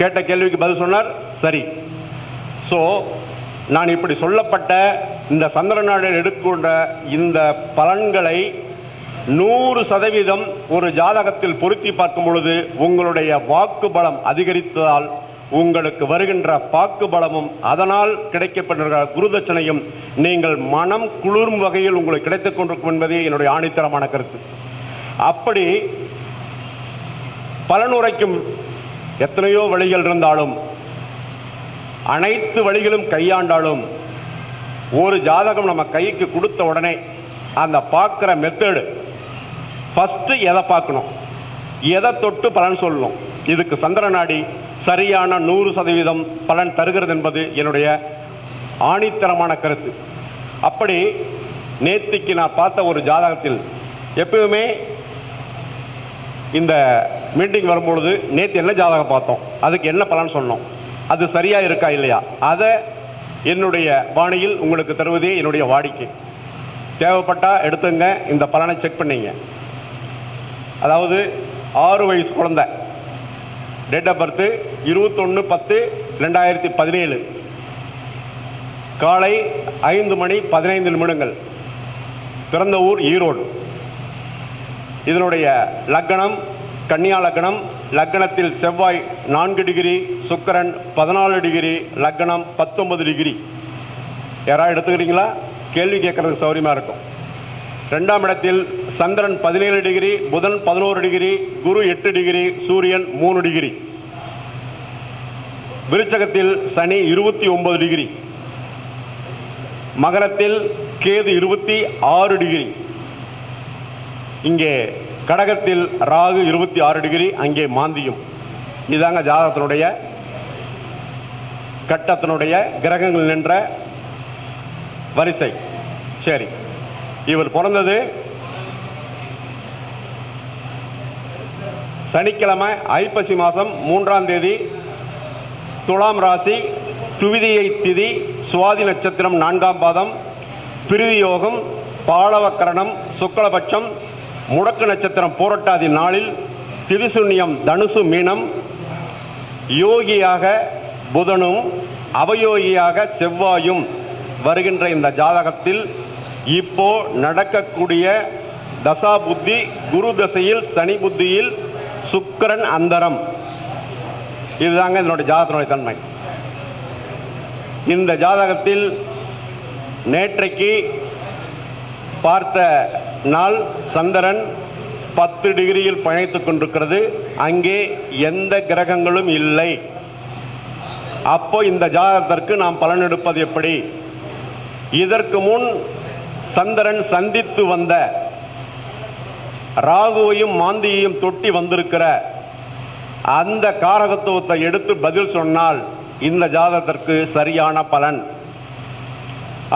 கேட்ட கேள்விக்கு பதில் சொன்னார் சரி. ஸோ நான் இப்படி சொல்லப்பட்ட இந்த சந்திரநாடு எடுக்கின்ற இந்த பலன்களை நூறு சதவீதம் ஒரு ஜாதகத்தில் பொருத்தி பார்க்கும் பொழுது உங்களுடைய வாக்கு பலம் அதிகரித்ததால் உங்களுக்கு வருகின்ற பாக்கு பலமும் அதனால் கிடைக்கப்படுகிற குருதட்சணையும் நீங்கள் மனம் குளிரும் வகையில் உங்களுக்கு கிடைத்துக் கொண்டிருக்கும் என்பதே என்னுடைய ஆணித்தரமான கருத்து. அப்படி பலனுரைக்கும் எத்தனையோ வழிகள் இருந்தாலும் அனைத்து வழிகளும் கையாண்டாலும் ஒரு ஜாதகம் நம்ம கைக்கு கொடுத்த உடனே அந்த பார்க்குற மெத்தடு ஃபஸ்ட்டு எதை பார்க்கணும்? எதை தொட்டு பலன் சொல்லணும்? இதுக்கு சந்திரநாடி சரியான நூறு சதவீதம் பலன் தருகிறது என்பது என்னுடைய ஆணித்தரமான கருத்து. அப்படி நேத்திக்கு நான் பார்த்த ஒரு ஜாதகத்தில் எப்பவுமே இந்த மீட்டிங் வரும்பொழுது நேற்று என்ன ஜாதகம் பார்த்தோம்? அதுக்கு என்ன பலன் சொன்னோம்? அது சரியாக இருக்கா இல்லையா? அதை என்னுடைய பாணியில் உங்களுக்கு தருவதே என்னுடைய வாடிக்கை. தேவைப்பட்டால் எடுத்துங்க இந்த பலனை செக் பண்ணீங்க. அதாவது ஆறு வயசு குழந்தை. டேட் ஆஃப் பர்த்து இருபத்தொன்று பத்து ரெண்டாயிரத்தி பதினேழு. காலை ஐந்து மணி பதினைந்து நிமிடங்கள். பிறந்த ஊர் ஈரோடு. இதனுடைய லக்னம் கன்னியா லக்னம் லக்னத்தில் செவ்வாய் நான்கு டிகிரி சுக்கரன் பதினாலு டிகிரி லக்னம் பத்தொன்பது டிகிரி. யாராவது எடுத்துக்கிறீங்களா? கேள்வி கேட்குறதுக்கு சௌரியமாக இருக்கும். ரெண்டாம் இடத்தில் சந்திரன் பதினேழு டிகிரி புதன் பதினோரு டிகிரி குரு எட்டு டிகிரி சூரியன் மூணு டிகிரி. விருச்சகத்தில் சனி இருபத்தி ஒன்பது டிகிரி. மகரத்தில் கேது இருபத்தி ஆறு டிகிரி. இங்கே கடகத்தில் ராகு இருபத்தி ஆறு டிகிரி அங்கே மாந்தியும். இதாங்க ஜாதகத்தினுடைய கட்டத்தினுடைய கிரகங்கள் நின்ற வரிசை. சரி இவர் பிறந்தது சனிக்கிழமை ஐப்பசி மாதம் மூன்றாம் தேதி துலாம் ராசி துவிதியை திதி சுவாதி நட்சத்திரம் நான்காம் பாதம் பிரிதி யோகம் பாலவக்கரணம் சுக்லபட்சம் முடக்கு நட்சத்திரம் போராட்டாதி நாளில் திரிசுண்ணியம் தனுசு மீனம் யோகியாக புதனும் அவயோகியாக செவ்வாயும் வருகின்ற இந்த ஜாதகத்தில் இப்போ நடக்கக்கூடிய தசா புத்தி குரு தசையில் சனி புத்தியில் சுக்கரன் அந்தரம். இதுதாங்க இதனுடைய ஜாதகத்தினுடைய தன்மை. இந்த ஜாதகத்தில் நேற்றைக்கு பார்த்த நாள் சந்திரன் பத்து டிகிரியில் பயணித்துக் கொண்டிருக்கிறது. அங்கே எந்த கிரகங்களும் இல்லை. அப்போ இந்த ஜாதகத்திற்கு நாம் பலன் எடுப்பது எப்படி? இதற்கு முன் சந்திரன் சந்தித்து வந்த ராகுவையும் மாந்தியையும் தொட்டி வந்திருக்கிற அந்த காரகத்துவத்தை எடுத்து பதில் சொன்னால் இந்த ஜாதகத்திற்கு சரியான பலன்.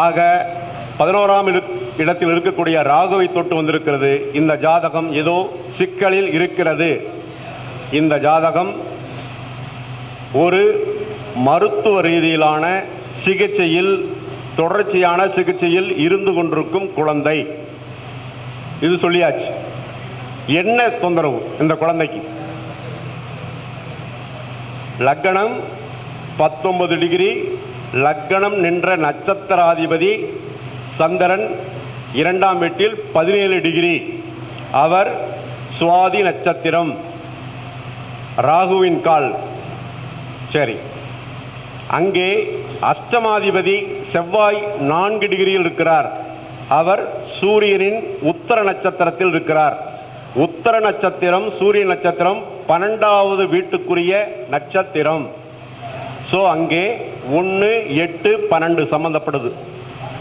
ஆக பதினோராம் இடத்தில் இருக்கக்கூடிய ராகுவை தொட்டு வந்திருக்கிறது. இந்த ஜாதகம் ஏதோ சிக்கலில் இருக்கிறது. இந்த ஜாதகம் ஒரு மருத்துவ ரீதியிலான சிகிச்சையில் தொடர்ச்சியான சிகிச்சையில் இருந்து கொண்டிருக்கும் குழந்தை. இது சொல்லியாச்சு. என்ன தொந்தரவு இந்த குழந்தைக்கு? லக்கணம் பத்தொன்பது டிகிரி லக்கணம் நின்ற நட்சத்திராதிபதி சந்திரன் இரண்டாம் வீட்டில் பதினேழு டிகிரி. அவர் சுவாதி நட்சத்திரம். ராகுவின் கால். சரி. அங்கே அஷ்டமாதிபதி செவ்வாய் நான்கு டிகிரியில் இருக்கிறார். அவர் சூரியனின் உத்தர நட்சத்திரத்தில் இருக்கிறார். உத்தர நட்சத்திரம் சூரிய நட்சத்திரம் பன்னெண்டாவது வீட்டுக்குரிய நட்சத்திரம். ஸோ அங்கே ஒன்று எட்டு பன்னெண்டு சம்மந்தப்படுது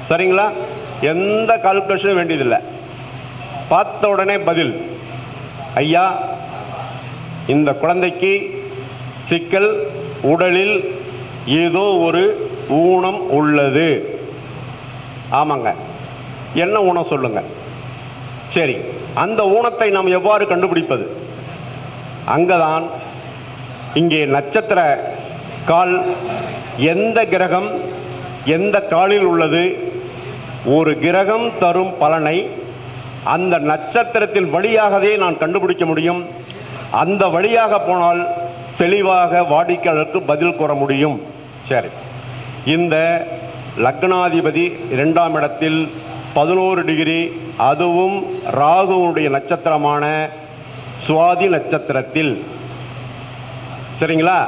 சரிங்களா? எந்த கால்குலேஷனும் வேண்டியதில்லை. பார்த்த உடனே பதில். ஐயா இந்த குழந்தைக்கு சிக்கல் உடலில் ஏதோ ஒரு ஊனம் உள்ளது. ஆமாங்க. என்ன ஊனம் சொல்லுங்கள் சரி அந்த ஊனத்தை நாம் எவ்வாறு கண்டுபிடிப்பது? அங்கதான் இங்கே நட்சத்திர கால் எந்த கிரகம் எந்த காலில் உள்ளது ஒரு கிரகம் தரும் பலனை அந்த நட்சத்திரத்தின் வழியாகவே நான் கண்டுபிடிக்க முடியும். அந்த வழியாக போனால் தெளிவாக வாடிக்கையாளருக்கு பதில் கூற முடியும். சரி. இந்த லக்னாதிபதி இரண்டாம் இடத்தில் பதினோரு டிகிரி அதுவும் ராகுவுடைய நட்சத்திரமான சுவாதி நட்சத்திரத்தில். சரிங்களா?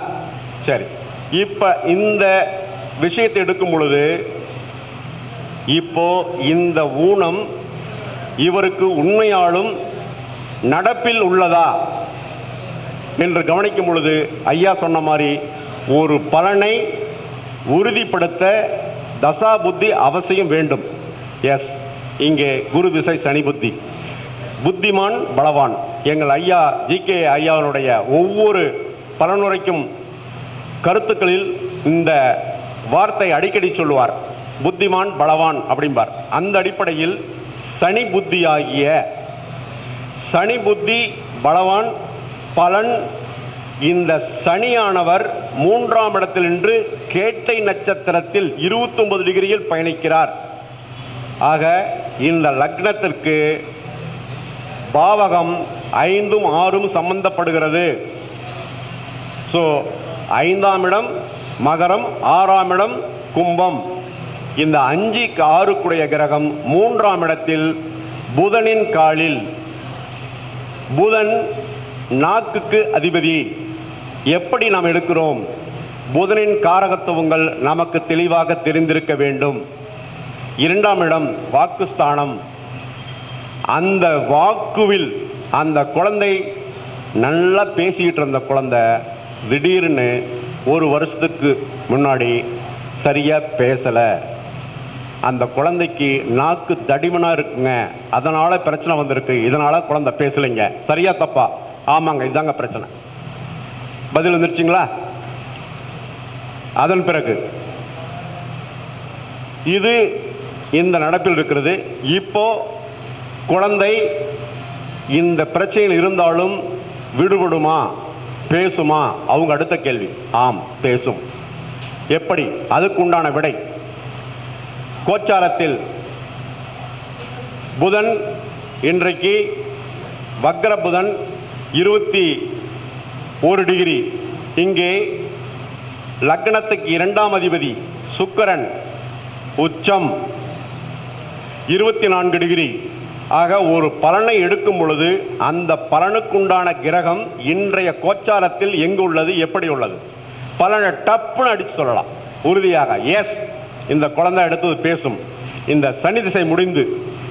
சரி. இப்போ இந்த விஷயத்தை எடுக்கும் பொழுது இப்போ இந்த ஊனம் இவருக்கு உண்மையாலும் நடப்பில் உள்ளதா என்று கவனிக்கும் பொழுது ஐயா சொன்ன மாதிரி ஒரு பலனை உறுதிப்படுத்த தசா புத்தி அவசியம் வேண்டும். எஸ் இங்கே குரு திசை சனி புத்தி. புத்திமான் பலவான். எங்கள் ஐயா ஜி கே ஐயாவினுடைய ஒவ்வொரு பலனுரைக்கும் கருத்துக்களில் இந்த வார்த்தை அடிக்கடி சொல்லுவார். புத்திமான் பலவான் அப்படிம்பார். அந்த அடிப்படையில் சனி புத்தியாகிய சனி புத்தி பலவான் பலன் இந்த சனியானவர் மூன்றாம் இடத்தில் நின்று கேட்டை நட்சத்திரத்தில் 29 டிகிரியில் பயணிக்கிறார். ஆக இந்த லக்னத்திற்கு பாவகம் ஐந்தும் ஆறும் சம்பந்தப்படுகிறது. ஸோ ஐந்தாம் இடம் மகரம் ஆறாம் இடம் கும்பம். இந்த அஞ்சுக்கு ஆறுக்குடைய கிரகம் மூன்றாம் இடத்தில் புதனின் காலில். புதன் நாக்குக்கு அதிபதி. எப்படி நாம் எடுக்கிறோம்? புதனின் காரகத்துவங்கள் நமக்கு தெளிவாக தெரிந்திருக்க வேண்டும். இரண்டாம் இடம் வாக்குஸ்தானம். அந்த வாக்குவில் அந்த குழந்தை நல்லா பேசிக்கிட்டு இருந்த குழந்தை திடீர்னு ஒரு வருஷத்துக்கு முன்னாடி சரியாக பேசலை. அந்த குழந்தைக்கு நாக்கு தடிமனாக இருக்குங்க. அதனால் பிரச்சனை வந்திருக்கு. இதனால் குழந்தை பேசலைங்க. சரியா தப்பா? ஆமாங்க இதாங்க பிரச்சனை. பதில் வந்துருச்சுங்களா? அதன் பிறகு இது இந்த நடப்பில் இருக்கிறது. இப்போ குழந்தை இந்த பிரச்சனையில் இருந்தாலும் விடுபடுமா? பேசுமா? அவங்க அடுத்த கேள்வி. ஆம் பேசும். எப்படி? அதுக்குண்டான விடை. கோச்சாரத்தில் புதன் இன்றைக்கு வக்ர புதன் இருபத்தி ஒரு டிகிரி. இங்கே லக்னத்துக்கு இரண்டாம் அதிபதி சுக்கரன் உச்சம் இருபத்தி நான்கு டிகிரி. ஆக ஒரு பலனை எடுக்கும் பொழுது அந்த பலனுக்குண்டான கிரகம் இன்றைய கோச்சாரத்தில் எங்கு உள்ளது எப்படி உள்ளது? பலனை டப்புன்னு அடித்து சொல்லலாம். உறுதியாக எஸ் இந்த குழந்தை எடுத்தது பேசும். இந்த சனி திசை முடிந்து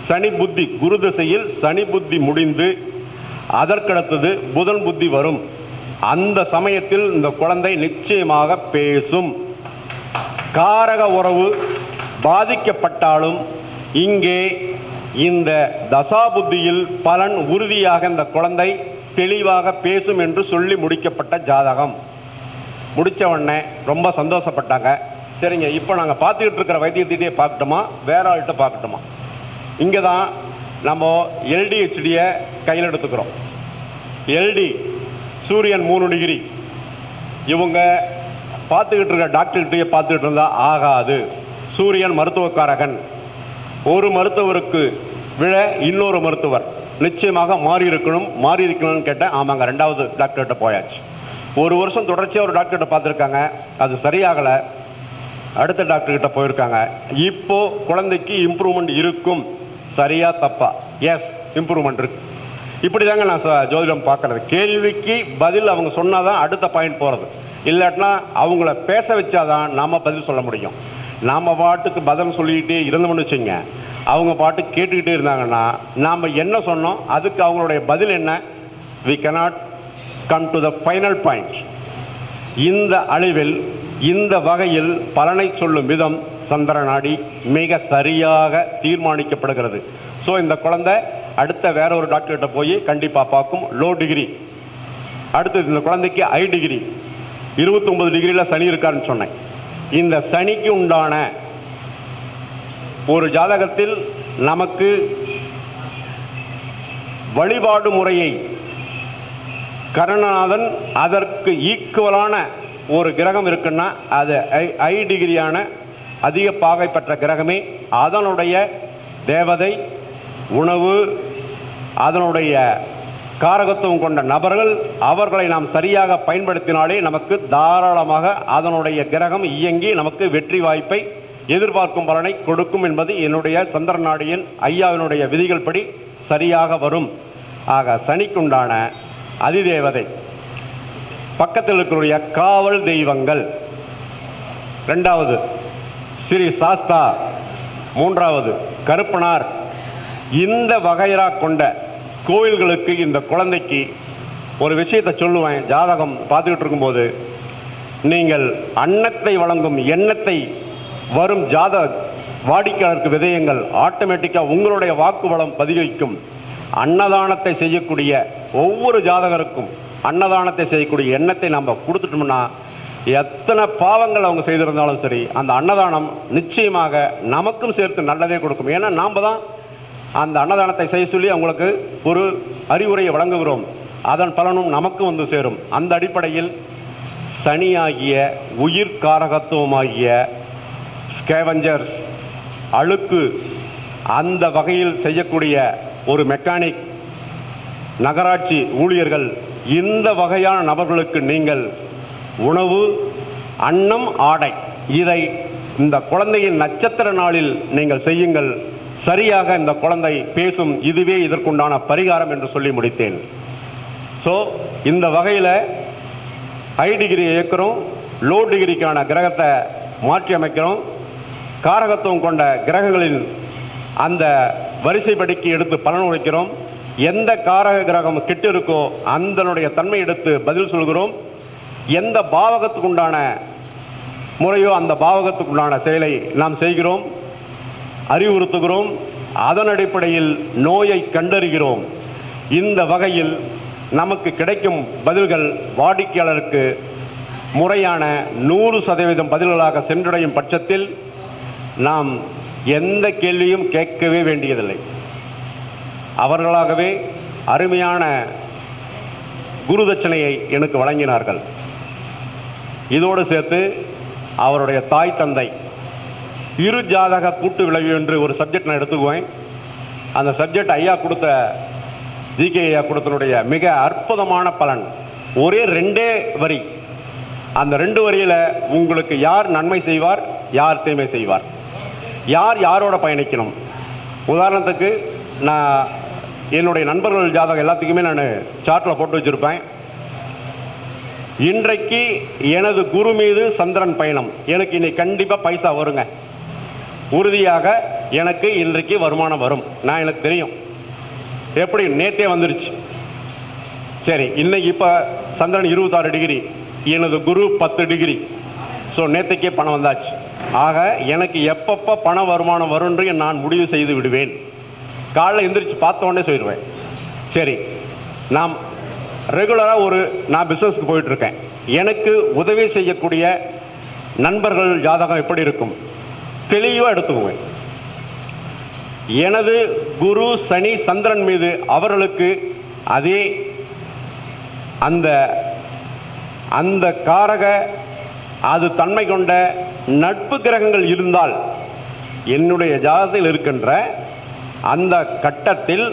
சனி புத்தி குரு திசையில் சனி புத்தி முடிந்து அதற்கடுத்தது புதன் புத்தி வரும். அந்த சமயத்தில் இந்த குழந்தை நிச்சயமாக பேசும். காரக உறவு பாதிக்கப்பட்டாலும் இங்கே இந்த தசா புத்தியில் பலன் உறுதியாக இந்த குழந்தை தெளிவாக பேசும் என்று சொல்லி முடிக்கப்பட்ட ஜாதகம். முடித்த உடனே ரொம்ப சந்தோஷப்பட்டாங்க. சரிங்க இப்போ நாங்கள் பார்த்துக்கிட்டு இருக்கிற வைத்தியத்திட்டே பார்க்கட்டுமா? வேற ஆள்கிட்ட பார்க்கட்டுமா? இங்கே தான் நம்ம எல்டிஹெச்டியை கையில் எடுத்துக்கிறோம். எல்டி சூரியன் மூணு டிகிரி இவங்க பார்த்துக்கிட்டு இருக்க டாக்டர்கிட்டயே பார்த்துக்கிட்டு இருந்தால் ஆகாது. சூரியன் மருத்துவக்காரகன். ஒரு மருத்துவருக்கு விழ இன்னொரு மருத்துவர் நிச்சயமாக மாறி இருக்கணும் மாறி இருக்கணும்னு கேட்டேன் ஆமாங்க ரெண்டாவது டாக்டர்கிட்ட போயாச்சு. ஒரு வருஷம் தொடர்ச்சியாக ஒரு டாக்டர்கிட்ட பார்த்துருக்காங்க. அது சரியாகலை. அடுத்த டாக்டர்கிட்ட போயிருக்காங்க. இப்போ குழந்தைக்கு இம்ப்ரூவ்மெண்ட் இருக்கும். சரியா தப்பா? எஸ் இம்ப்ரூவ்மெண்ட் இருக்கு. இப்படி தாங்க நான் ச- ஜோதிடம் பார்க்கறது. கேள்விக்கு பதில் அவங்க சொன்னால் தான் அடுத்த பாயிண்ட் போகிறது இல்லாட்டினா அவங்கள பேச வச்சாதான் நாம் பதில் சொல்ல முடியும். நாம் பாட்டுக்கு பதில் சொல்லிக்கிட்டே இருந்தோம்னு வச்சுங்க அவங்க பாட்டுக்கு கேட்டுக்கிட்டே இருந்தாங்கன்னா நாம் என்ன சொன்னோம் அதுக்கு அவங்களுடைய பதில் என்ன? We cannot come to the final point இந்த அளவில் இந்த வகையில் பலனை சொல்லும் விதம் சந்திர நாடி மிக சரியாக தீர்மானிக்கப்படுகிறது. ஸோ இந்த குழந்தை அடுத்த வேற ஒரு டாக்டர்கிட்ட போய் கண்டிப்பாக பார்க்கும் லோ டிகிரி அடுத்தது இந்த குழந்தைக்கு ஐ டிகிரி 29 டிகிரியில் சனி இருக்காருன்னு சொன்னேன். இந்த சனிக்கு உண்டான ஒரு ஜாதகத்தில் நமக்கு வழிபாடு முறையை கருணநாதன் அதற்கு ஈக்குவலான ஒரு கிரகம் இருக்குன்னா அது ஐ ஐ டிகிரியான அதிக பாகை பெற்ற கிரகமே அதனுடைய தேவதை உணவு அதனுடைய காரகத்துவம் கொண்ட நபர்கள் அவர்களை நாம் சரியாக பயன்படுத்தினாலே நமக்கு தாராளமாக அதனுடைய கிரகம் இயங்கி நமக்கு வெற்றி வாய்ப்பை எதிர்பார்க்கும் பலனை கொடுக்கும் என்பது என்னுடைய சந்திரநாடியின் ஐயாவினுடைய விதிகள் படி சரியாக வரும். ஆக சனிக்குண்டான அதிதேவதை பக்கத்தில் இருக்கக்கூடிய காவல் தெய்வங்கள். ரெண்டாவது ஸ்ரீ சாஸ்தா. மூன்றாவது கருப்பனார். இந்த வகையரா கொண்ட கோயில்களுக்கு இந்த குழந்தைக்கு ஒரு விஷயத்தை சொல்லுவேன். ஜாதகம் பார்த்துக்கிட்டு இருக்கும்போது நீங்கள் அன்னத்தை வழங்கும் எண்ணத்தை வரும் ஜாத வாடிக்கையாளருக்கு விதயங்கள் ஆட்டோமேட்டிக்காக உங்களுடைய வாக்கு வளம் பதிவிக்கும் அன்னதானத்தை செய்யக்கூடிய ஒவ்வொரு ஜாதகருக்கும் அன்னதானத்தை செய்யக்கூடிய எண்ணத்தை நம்ம கொடுத்துட்டோம்னா எத்தனை பாவங்கள் அவங்க செய்திருந்தாலும் சரி அந்த அன்னதானம் நிச்சயமாக நமக்கும் சேர்த்து நல்லதே கொடுக்கும். ஏன்னா நாம் தான் அந்த அன்னதானத்தை செய்ய சொல்லி அவங்களுக்கு ஒரு அறிவுரையை வழங்குகிறோம். அதன் பலனும் நமக்கும் வந்து சேரும். அந்த அடிப்படையில் சனியாகிய உயிர் காரகத்துவமாகிய ஸ்கேவஞ்சர்ஸ் அழுக்கு அந்த வகையில் செய்யக்கூடிய ஒரு மெக்கானிக் நகராட்சி ஊழியர்கள் இந்த வகையான நபர்களுக்கு நீங்கள் உணவு அன்னம் ஆடை இதை இந்த குழந்தையின் நட்சத்திர நாளில் நீங்கள் செய்யுங்கள். சரியாக இந்த குழந்தை பேசும் இதுவே இதற்குண்டான பரிகாரம் என்று சொல்லி முடித்தேன். ஸோ இந்த வகையில் ஹை டிகிரி இயக்கிறோம் லோ டிகிரிக்கான கிரகத்தை மாற்றி அமைக்கிறோம். காரகத்துவம் கொண்ட கிரகங்களின் அந்த வரிசைப்படிக்கு எடுத்து பலன் உரைக்கிறோம் எந்த காரக கிரகம் கெட்டு இருக்கோ அந்தனுடைய தன்மை எடுத்து பதில் சொல்கிறோம். எந்த பாவகத்துக்கு உண்டான முறையோ அந்த பாவகத்துக்கு உண்டான செயலை நாம் செய்கிறோம். அறிவுறுத்துகிறோம். அதன் அடிப்படையில் நோயை கண்டறிகிறோம். இந்த வகையில் நமக்கு கிடைக்கும் பதில்கள் வாடிக்கையாளருக்கு முறையான நூறு சதவீதம் பதில்களாக சென்றடையும் பட்சத்தில் நாம் எந்த கேள்வியும் கேட்கவே வேண்டியதில்லை. அவர்களாகவே அருமையான குருதட்சணையை எனக்கு வழங்கினார்கள். இதோடு சேர்த்து அவருடைய தாய் தந்தை இரு ஜாதக கூட்டு விளைவு என்று ஒரு சப்ஜெக்ட் நான் எடுத்துக்குவேன். அந்த சப்ஜெக்ட் ஐயா கொடுத்த ஜிகே ஐயா கொடுத்தனுடைய மிக அற்புதமான பலன். ஒரே ரெண்டே வரி. அந்த ரெண்டு வரியில் உங்களுக்கு யார் நன்மை செய்வார் யார் தீமை செய்வார்? யார் யாரோட பயணிக்கணும்? உதாரணத்துக்கு நான் என்னுடைய நண்பர்கள் ஜாதகம் எல்லாத்துக்குமே நான் சார்ட்டில் போட்டு வச்சுருப்பேன். இன்றைக்கு எனது குரு மீது சந்திரன் பயணம். எனக்கு இன்னைக்கு கண்டிப்பாக பைசா வருங்க. உறுதியாக எனக்கு இன்றைக்கு வருமானம் வரும். நான் எனக்கு தெரியும். எப்படி? நேத்தே வந்துருச்சு. சரி இன்னைக்கு இப்போ சந்திரன் இருபத்தாறு டிகிரி எனது குரு பத்து டிகிரி. ஸோ நேற்றுக்கே பணம் வந்தாச்சு. ஆக எனக்கு எப்பப்போ பண வருமானம் வரும்ன்று நான் முடிவு செய்து விடுவேன். காலைல எந்திரிச்சு பார்த்தோன்னே உடனே சொல்லிடுவேன். சரி நாம் ரெகுலராக ஒரு நான் பிஸ்னஸ்க்கு போயிட்டுருக்கேன். எனக்கு உதவி செய்யக்கூடிய நண்பர்கள் ஜாதகம் எப்படி இருக்கும்? தெளிவாக எடுத்துக்குவேன். எனது குரு சனி சந்திரன் மீது அவர்களுக்கு அதே அந்த அந்த காரக அது தன்மை கொண்ட நட்பு கிரகங்கள் இருந்தால் என்னுடைய ஜாதகத்தில் இருக்கின்ற அந்த கட்டத்தில்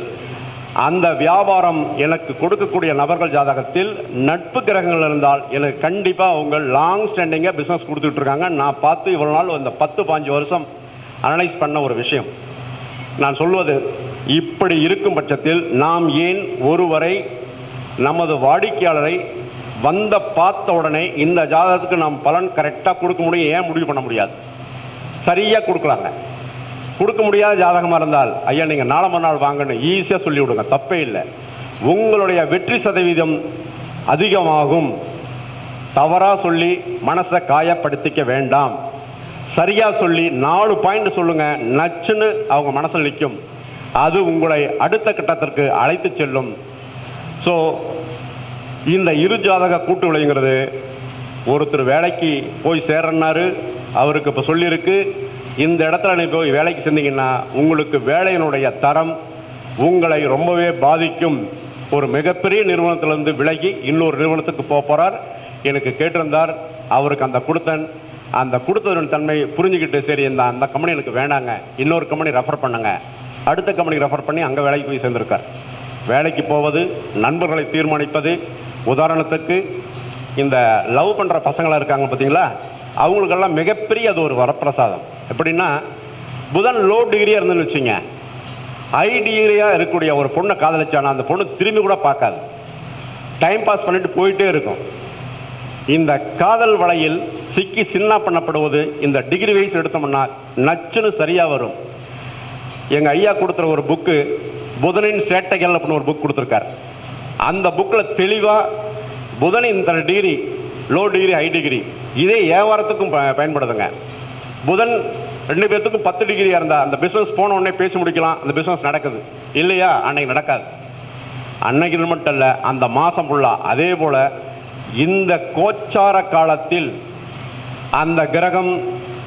அந்த வியாபாரம் எனக்கு கொடுக்கக்கூடிய நபர்கள் ஜாதகத்தில் நட்பு கிரகங்கள் இருந்தால் எனக்கு கண்டிப்பாக அவங்க லாங் ஸ்டாண்டிங்காக பிஸ்னஸ் கொடுத்துட்ருக்காங்க நான் பார்த்து இவ்வளோ நாள் இந்த பத்து பாஞ்சு வருஷம் அனலைஸ் பண்ண ஒரு விஷயம். நான் சொல்வது இப்படி இருக்கும் பட்சத்தில் நாம் ஏன் ஒருவரை நமது வாடிக்கையாளரை வந்த பார்த்த உடனே இந்த ஜாதகத்துக்கு நாம் பலன் கரெக்டாக கொடுக்க முடியும் ஏன் முடிவு பண்ண முடியாது? சரியாக கொடுக்கலாங்க. கொடுக்க முடியாத ஜாதகமாக இருந்தால் ஐயா நீங்கள் நாளை மறுநாள் வாங்கன்னு ஈஸியாக சொல்லி விடுங்க தப்பே இல்லை. உங்களுடைய வெற்றி சதவீதம் அதிகமாகும். தவறாக சொல்லி மனசை காயப்படுத்திக்க வேண்டாம். சரியாக சொல்லி நாலு பாயிண்ட் சொல்லுங்கள் நச்சுன்னு அவங்க மனசில் நிற்கும் அது உங்களை அடுத்த கட்டத்திற்கு அழைத்து செல்லும். ஸோ இந்த இரு ஜாதக கூட்டு விளைங்கிறது ஒருத்தர் வேலைக்கு போய் சேர்றனாரு அவருக்கு இப்போ சொல்லியிருக்கு. இந்த இடத்துல நீ போய் வேலைக்கு செஞ்சீங்கன்னா உங்களுக்கு வேலையினுடைய தரம் உங்களை ரொம்பவே பாதிக்கும். ஒரு மிகப்பெரிய நிறுவனத்திலிருந்து விலகி இன்னொரு நிறுவனத்துக்கு போக போகிறார் எனக்கு கேட்டிருந்தார் அவருக்கு அந்த கொடுத்தன். அந்த கொடுத்ததன் தன்மை புரிஞ்சுக்கிட்டு சரி இந்த அந்த கம்பெனி எனக்கு வேணாங்க. இன்னொரு கம்பெனி ரெஃபர் பண்ணுங்க. அடுத்த கம்பெனி ரெஃபர் பண்ணி அங்கே வேலைக்கு போய் சேர்ந்துருக்கார். வேலைக்கு போவது நண்பர்களை தீர்மானிப்பது உதாரணத்துக்கு இந்த லவ் பண்ணுற பசங்களாம் இருக்காங்க பார்த்தீங்களா? அவங்களுக்கெல்லாம் மிகப்பெரிய அது ஒரு வரப்பிரசாதம். எப்படின்னா புதன் லோ டிகிரியாக இருந்துன்னு வச்சுங்க. ஹை டிகிரியாக இருக்கக்கூடிய ஒரு பொண்ணை காதலிச்சானா அந்த பொண்ணு திரும்பி கூட பார்க்காது. டைம் பாஸ் பண்ணிட்டு போயிட்டே இருக்கும். இந்த காதல் வலையில் சிக்கி சின்ன பண்ணப்படுவது இந்த டிகிரி வைஸ் எடுத்தோம்னா நச்சுன்னு சரியாக வரும். எங்கள் ஐயா கொடுத்துற ஒரு புக்கு புதனின் சேட்டைகள் அப்படின்னு ஒரு புக் கொடுத்துருக்கார். அந்த புக்கில் தெளிவாக புதனின் இந்த degree low degree high degree இதே வியாபாரத்துக்கும் ப- பயன்படுதுங்க. புதன் ரெண்டு பேர்த்துக்கும் பத்து டிகிரியாக இருந்தால் அந்த பிஸ்னஸ் போன உடனே பேசி முடிக்கலாம். அந்த பிஸ்னஸ் நடக்குது. இல்லையா? அன்னைக்கு நடக்காது. அன்னைக்கு மட்டும் இல்லை அந்த மாதம் ஃபுல்லாக அதே போல் இந்த கோச்சார காலத்தில் அந்த கிரகம்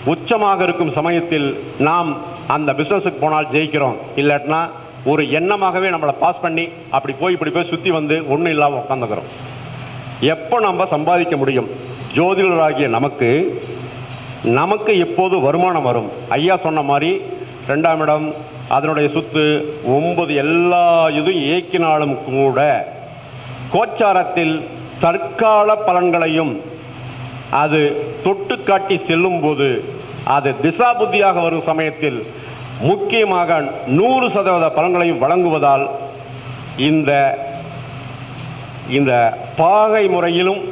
உச்சமாக இருக்கும் சமயத்தில் நாம் அந்த பிஸ்னஸுக்கு போனால் ஜெயிக்கிறோம். இல்லாட்டினா ஒரு எண்ணமாகவே நம்மளை பாஸ் பண்ணி அப்படி போய் இப்படி போய் சுற்றி வந்து ஒன்றும் இல்லாமல் உட்காந்துக்கிறோம் எப்போ நம்ம சம்பாதிக்க முடியும்? ஜோதிடராகிய நமக்கு நமக்கு எப்போது வருமானம் வரும்? ஐயா சொன்ன மாதிரி ரெண்டாம் இடம் அதனுடைய சொத்து ஒன்பது எல்லா இதுவும் இயக்கினாலும் கூட கோச்சாரத்தில் தற்கால பலன்களையும் அது தொட்டு காட்டி செல்லும்போது அது திசாபுத்தியாக வரும் சமயத்தில் முக்கியமாக நூறு சதவீத பலன்களையும் வழங்குவதால் இந்த இந்த பாகை முறையிலும்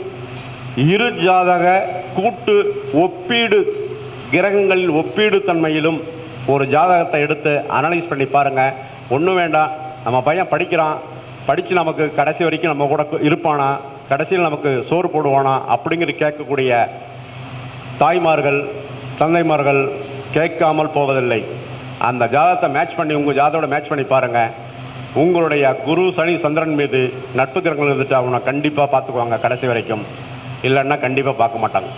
இரு ஜாதக கூட்டு ஒப்பீடு கிரகங்களின் ஒப்பீடு தன்மையிலும் ஒரு ஜாதகத்தை எடுத்து அனலைஸ் பண்ணி பாருங்கள் ஒன்றும் வேண்டாம். நம்ம பையன் படிக்கிறான். படித்து நமக்கு கடைசி வரைக்கும் நம்ம கூட இருப்பானா? கடைசியில் நமக்கு சோறு போடுவானா? அப்படிங்கிற கேட்கக்கூடிய தாய்மார்கள் தந்தைமார்கள் கேட்காமல் போவதில்லை. அந்த ஜாதகத்தை மேட்ச் பண்ணி உங்கள் ஜாதகோட மேட்ச் பண்ணி பாருங்கள் உங்களுடைய குரு சனி சந்திரன் மீது நட்பு கிரகங்கள் இருந்துட்டு அவனை கண்டிப்பாக பார்த்துக்குவாங்க கடைசி வரைக்கும். இல்லைன்னா கண்டிப்பாக பார்க்க மாட்டாங்க.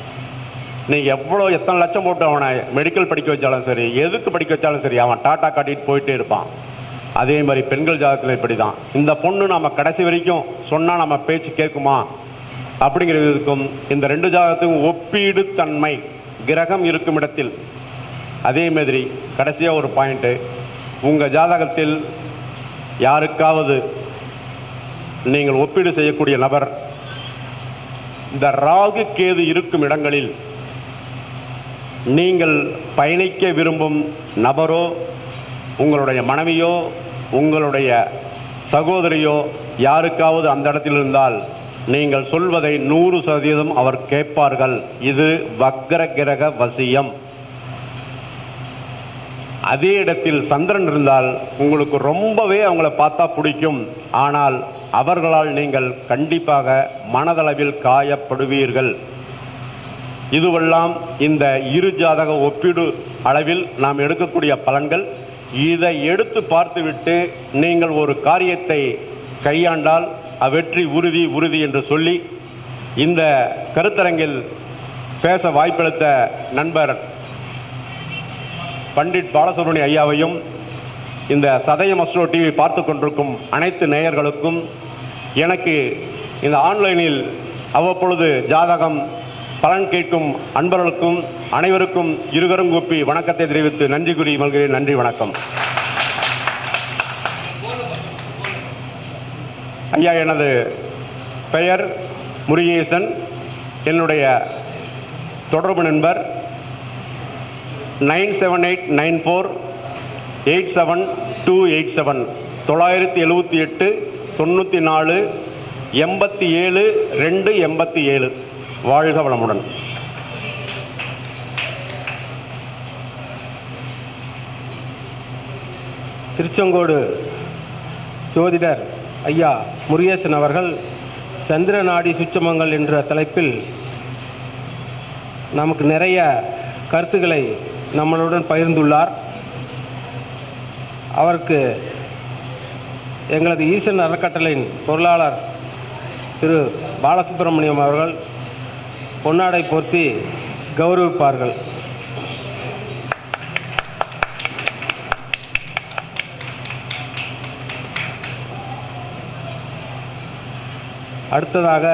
நீங்கள் எவ்வளோ எத்தனை லட்சம் போட்டு அவனை மெடிக்கல் படிக்க வச்சாலும் சரி எதுக்கு படிக்க வச்சாலும் சரி அவன் டாட்டா காட்டிட்டு போயிட்டே இருப்பான். அதே மாதிரி பெண்கள் ஜாதகத்தில் இப்படி தான் இந்த பொண்ணு நம்ம கடைசி வரைக்கும் சொன்னால் நம்ம பேச்சு கேட்குமா? அப்படிங்கிறதுக்கும் இந்த ரெண்டு ஜாதகத்துக்கும் ஒப்பீடு தன்மை கிரகம் இருக்கும் இடத்தில். அதே மாதிரி கடைசியாக ஒரு பாயிண்ட்டு உங்கள் ஜாதகத்தில் யாருக்காவது நீங்கள் ஒப்பீடு செய்யக்கூடிய நபர் இந்த ராகு கேது இருக்கும் இடங்களில் நீங்கள் பயணிக்க விரும்பும் நபரோ உங்களுடைய மனைவியோ உங்களுடைய சகோதரியோ யாருக்காவது அந்த இடத்தில் இருந்தால் நீங்கள் சொல்வதை நூறு சதவீதம் அவர் கேட்பார்கள். இது வக்ர கிரக வசியம். அதே இடத்தில் சந்திரன் இருந்தால் உங்களுக்கு ரொம்பவே அவங்கள பார்த்தா பிடிக்கும். ஆனால் அவர்களால் நீங்கள் கண்டிப்பாக மனதளவில் காயப்படுவீர்கள். இதுவெல்லாம் இந்த இரு ஜாதக ஒப்பீடு அளவில் நாம் எடுக்கக்கூடிய பலன்கள். இதை எடுத்து பார்த்துவிட்டு நீங்கள் ஒரு காரியத்தை கையாண்டால் அவ்வெற்றி உறுதி உறுதி என்று சொல்லி இந்த கருத்தரங்கில் பேச வாய்ப்பளித்த நண்பர் பண்டிட் பாலசுப்ரமணிய ஐயாவையும் இந்த சதயம் அஸ்ட்ரோ டிவி பார்த்து கொண்டிருக்கும் அனைத்து நேயர்களுக்கும் எனக்கு இந்த ஆன்லைனில் அவ்வப்பொழுது ஜாதகம் பலன் கேட்கும் அன்பர்களுக்கும் அனைவருக்கும் இருகரும் கூப்பி வணக்கத்தை தெரிவித்து நன்றி கூறி மல்கிறேன் நன்றி வணக்கம். ஐயா எனது பெயர் முருகேசன். என்னுடைய தொடர்பு நண்பர் nine seven eight nine four eight seven two eight seven தொள்ளாயிரத்தி எழுபத்தி எட்டு தொண்ணூற்றி நாலு எண்பத்தி ஏழு ரெண்டு எண்பத்தி ஏழு. வாழ்க வளமுடன். திருச்செங்கோடு ஜோதிடர் ஐயா முருகேசன் அவர்கள் சந்திர நாடி சுச்சமங்கள் என்ற தலைப்பில் நமக்கு நிறைய கருத்துக்களை நம்மளுடன் பகிர்ந்துள்ளார். அவருக்கு எங்களது ஈசன் அறக்கட்டளையின் பொருளாளர் திரு பாலசுப்ரமணியம் அவர்கள் பொன்னாடை பொருத்தி கௌரவிப்பார்கள். அடுத்ததாக